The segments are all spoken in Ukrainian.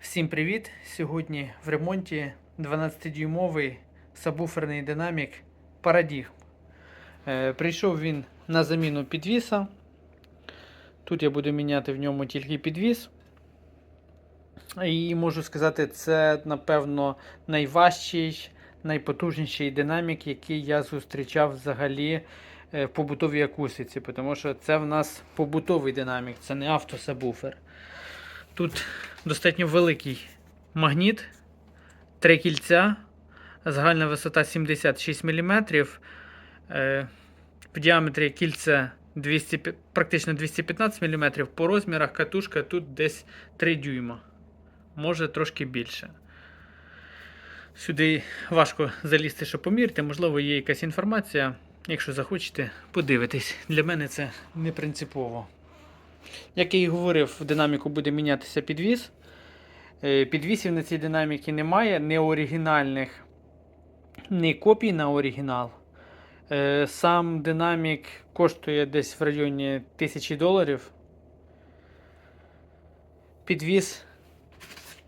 Всім привіт! Сьогодні в ремонті 12-дюймовий сабвуферний динамік Paradigm. Е, прийшов він на заміну підвіса. Тут я буду міняти в ньому тільки підвіс. І можу сказати, це, напевно, найважчий, найпотужніший динамік, який я зустрічав взагалі е, в побутовій акустиці. Тому що це в нас побутовий динамік, це не автосабвуфер. Тут достатньо великий магніт, три кільця, загальна висота 76 мм. Е, в діаметрі кільце 200, практично 215 мм. По розмірах катушка тут десь 3 дюйма. Може трошки більше. Сюди важко залізти, щоб поміряти. Можливо, є якась інформація. Якщо захочете, подивитись. Для мене це не принципово. Як я і говорив, в динаміку буде мінятися підвіс. Е, Підвісів на цій динаміці немає, не оригінальних, ні копій на оригінал. Е, Сам динамік коштує десь в районі 1000 доларів. Підвіс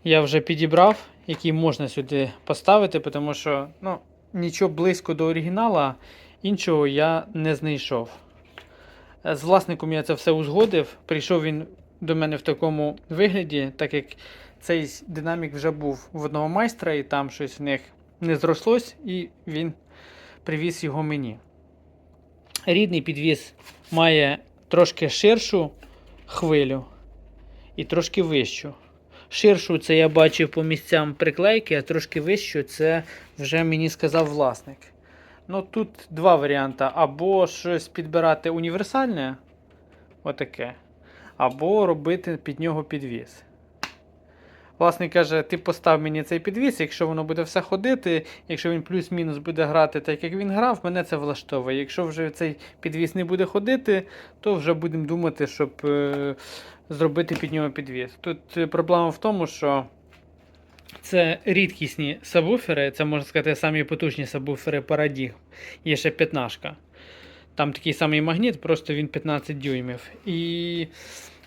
я вже підібрав, який можна сюди поставити, тому що ну, нічого близько до оригінала іншого я не знайшов. Е, З власником я це все узгодив. Прийшов він до мене в такому вигляді, так як цей динамік вже був в одного майстра, і там щось в них не зрослось, і він привіз його мені. Рідний підвіз має трошки ширшу хвилю і трошки вищу. Ширшу це я бачив по місцям приклейки, а трошки вищу це вже мені сказав власник. Ну тут два варіанти. Або щось підбирати універсальне, отаке, або робити під нього підвіс. Власник каже, ти постав мені цей підвіс, якщо воно буде все ходити, якщо він плюс-мінус буде грати так, як він грав, мене це влаштовує. Якщо вже цей підвіс не буде ходити, то вже будемо думати, щоб е, зробити під нього підвіс. Тут е, проблема в тому, що це рідкісні сабвуфери, це можна сказати самі потужні сабвуфери Paradigm. Є ще п'ятнашка. Там такий самий магніт, просто він 15 дюймів. І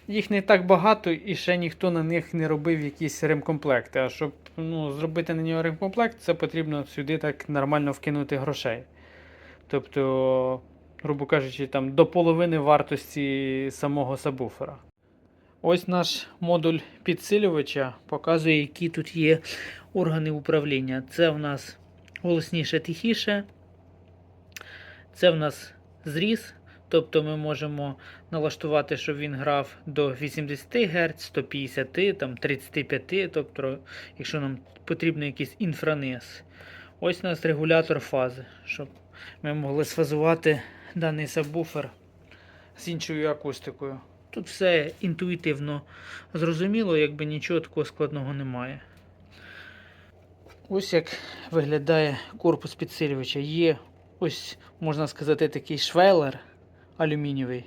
їх не так багато, і ще ніхто на них не робив якісь ремкомплекти. А щоб ну, зробити на нього ремкомплект, це потрібно сюди так нормально вкинути грошей. Тобто, грубо кажучи, там до половини вартості самого сабвуфера. Ось наш модуль підсилювача показує, які тут є органи управління. Це в нас голосніше тихіше. Це в нас зріз. Тобто ми можемо налаштувати, щоб він грав до 80 Гц, 150, там, 35, тобто, якщо нам потрібен якийсь інфраниз. Ось у нас регулятор фази, щоб ми могли сфазувати даний сабвуфер з іншою акустикою. Тут все інтуїтивно зрозуміло, якби нічого такого складного немає. Ось як виглядає корпус підсилювача. Є ось, можна сказати, такий швелер алюмінієвий.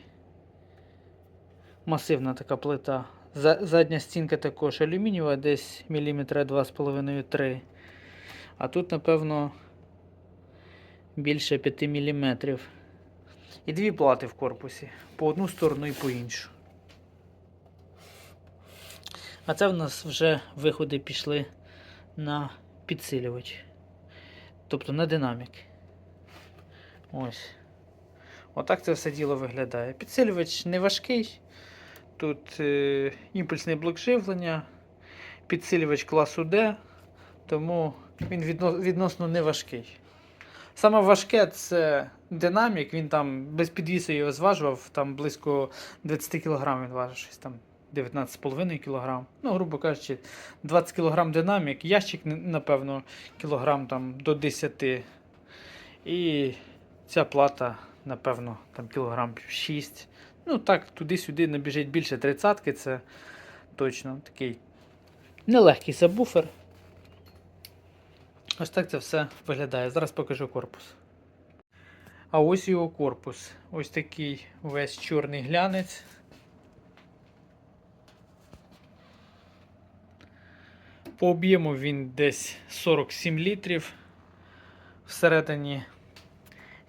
Масивна така плита. Задня стінка також алюмінієва, десь міліметра 2,5-3. А тут, напевно, більше 5 мм. І дві плати в корпусі. По одну сторону і по іншу. А це в нас вже виходи пішли на підсилювач. Тобто на динамік. Ось. Отак це все діло виглядає. Підсилювач не важкий. Тут е, імпульсний блок живлення, підсилювач класу D, тому він відно- відносно не важкий. Саме важке це динамік, він там без підвісу його зважував, там близько 20 кг він важить щось там 19,5 кг. Ну, грубо кажучи, 20 кг динамік, ящик, напевно, кілограм там до 10. І ця плата, напевно, там кілограм 6. Ну так, туди-сюди набіжить більше 30 це точно такий нелегкий сабвуфер. Ось так це все виглядає. Зараз покажу корпус. А ось його корпус. Ось такий весь чорний глянець. По об'єму він десь 47 літрів. Всередині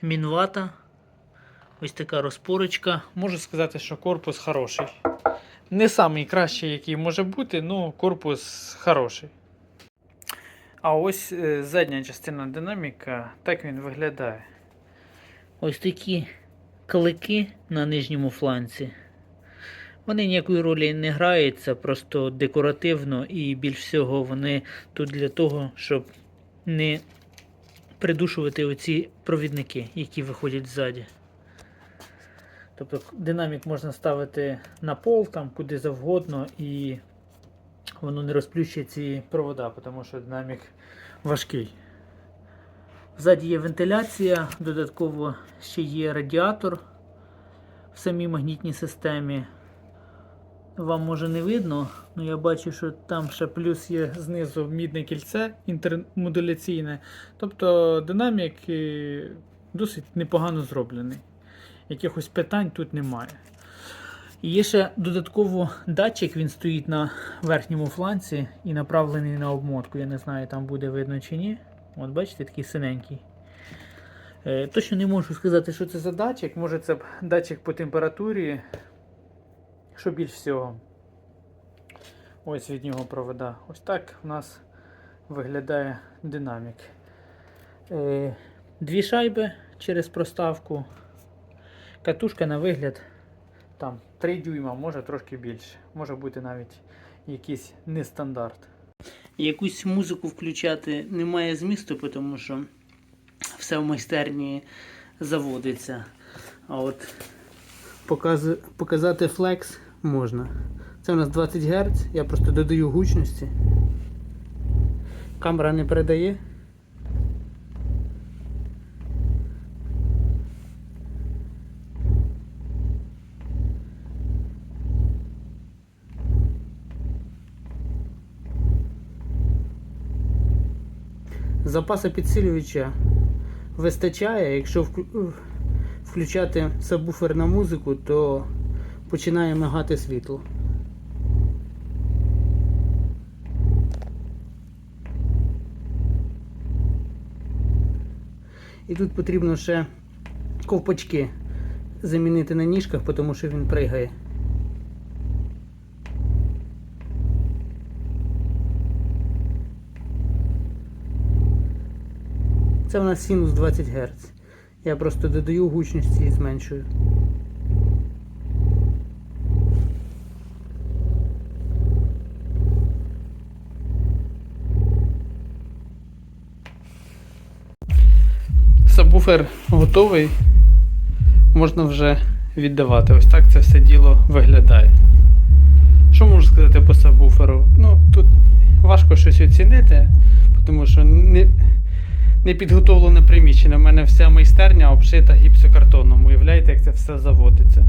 мінвата. Ось така розпорочка. Можу сказати, що корпус хороший. не самий кращий, який може бути, ну корпус хороший. А ось е, задня частина динаміка, так він виглядає. Ось такі клики на нижньому фланці. Вони ніякої ролі не грають, це просто декоративно і більш всього вони тут для того, щоб не придушувати оці провідники, які виходять ззаді. Тобто динамік можна ставити на пол, там куди завгодно, і воно не розплющує ці провода, тому що динамік важкий. Ззаді є вентиляція, додатково ще є радіатор в самій магнітній системі. Вам може не видно, але я бачу, що там ще плюс є знизу мідне кільце інтермодуляційне. Тобто динамік досить непогано зроблений. Якихось питань тут немає. І є ще додатково датчик, він стоїть на верхньому фланці і направлений на обмотку. Я не знаю, там буде видно чи ні. От бачите, такий синенький. Е, точно не можу сказати, що це за датчик. Може це датчик по температурі. Що більш всього. Ось від нього провода. Ось так у нас виглядає динамік. Е, дві шайби через проставку. Катушка на вигляд там 3 дюйма, може трошки більше. Може бути навіть якийсь нестандарт. Якусь музику включати немає змісту, тому що все в майстерні заводиться. А от показ... показати флекс можна. Це у нас 20 Гц, я просто додаю гучності. Камера не передає. Запаса підсилювача вистачає. Якщо включати сабвуфер на музику, то починає мигати світло. І тут потрібно ще ковпачки замінити на ніжках, тому що він пригає. Це у нас синус 20 Гц. Я просто додаю гучності і зменшую. Сабвуфер готовий. Можна вже віддавати. Ось так це все діло виглядає. Що можу сказати по сабвуферу? Ну, тут важко щось оцінити, тому що не, не підготовлене приміщення. У мене вся майстерня обшита гіпсокартоном. Уявляєте, як це все заводиться.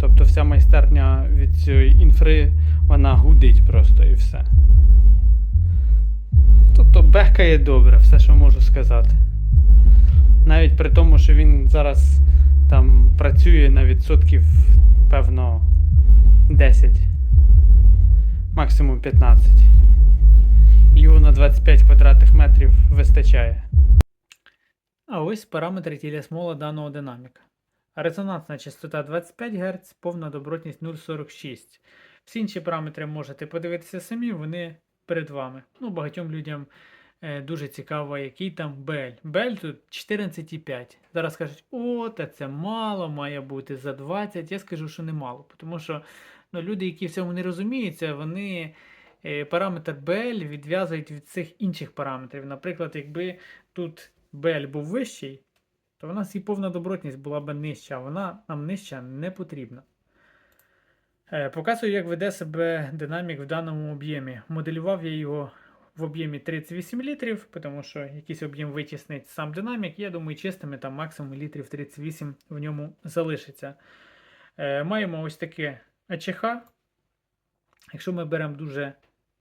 Тобто вся майстерня від цієї інфри вона гудить просто і все. Тобто бехкає добре, все, що можу сказати. Навіть при тому, що він зараз там працює на відсотків, певно, 10, максимум 15. Його на 25 квадратних метрів вистачає. А ось параметри тіля смола даного динаміка. Резонансна частота 25 Гц, повна добротність 0,46. Всі інші параметри можете подивитися самі, вони перед вами. Ну, багатьом людям дуже цікаво, який там бель. Бель тут 14,5. Зараз скажуть, о, та це мало, має бути за 20. Я скажу, що не мало. Тому що ну, люди, які в цьому не розуміються, вони е, параметр BL відв'язують від цих інших параметрів. Наприклад, якби тут BL був вищий, то в нас і повна добротність була б нижча, а вона нам нижча не потрібна. Е, Показую, як веде себе динамік в даному об'ємі. Моделював я його в об'ємі 38 літрів, тому що якийсь об'єм витіснить сам динамік. Я думаю, чистими там максимум літрів 38 в ньому залишиться. Е, Маємо ось таке АЧХ. Якщо ми беремо дуже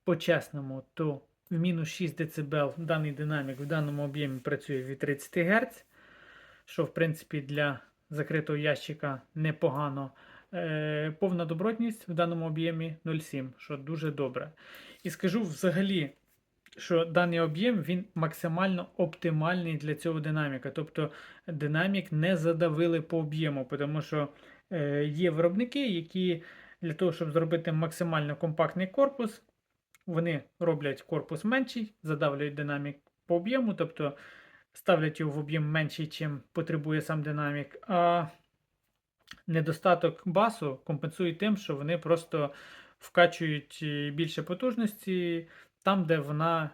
по-чесному, то в мінус 6 дБ даний динамік в даному об'ємі працює від 30 Гц, що в принципі для закритого ящика непогано. Е, повна добротність в даному об'ємі 0,7, що дуже добре. І скажу взагалі, що даний об'єм він максимально оптимальний для цього динаміка. Тобто динамік не задавили по об'єму, тому що е, є виробники, які для того, щоб зробити максимально компактний корпус, вони роблять корпус менший, задавлюють динамік по об'єму, тобто ставлять його в об'єм менший, чим потребує сам динамік. А недостаток басу компенсують тим, що вони просто вкачують е, більше потужності там, де вона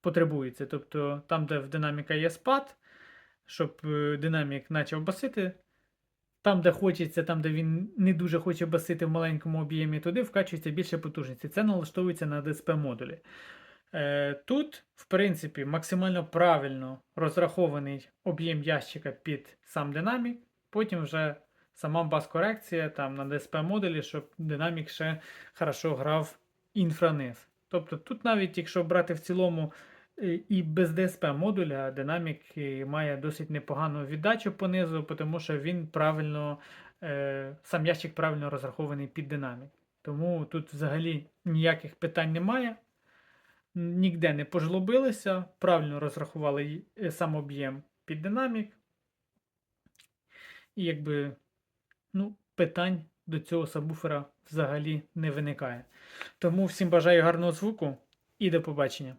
потребується. Тобто там, де в динаміка є спад, щоб е, динамік почав басити. Там, де хочеться, там, де він не дуже хоче басити в маленькому об'ємі, туди вкачується більше потужності. Це налаштовується на DSP модулі. Е, Тут, в принципі, максимально правильно розрахований об'єм ящика під сам динамік, потім вже сама бас-корекція там на DSP модулі, щоб динамік ще хорошо грав інфраниз. Тобто тут навіть якщо брати в цілому е, і без DSP модуля, динамік е, має досить непогану віддачу по низу, тому що він правильно, е, сам ящик правильно розрахований під динамік. Тому тут взагалі ніяких питань немає. Ніде не пожлобилися, правильно розрахували сам об'єм під динамік. І якби ну, питань до цього сабвуфера взагалі не виникає. Тому всім бажаю гарного звуку і до побачення.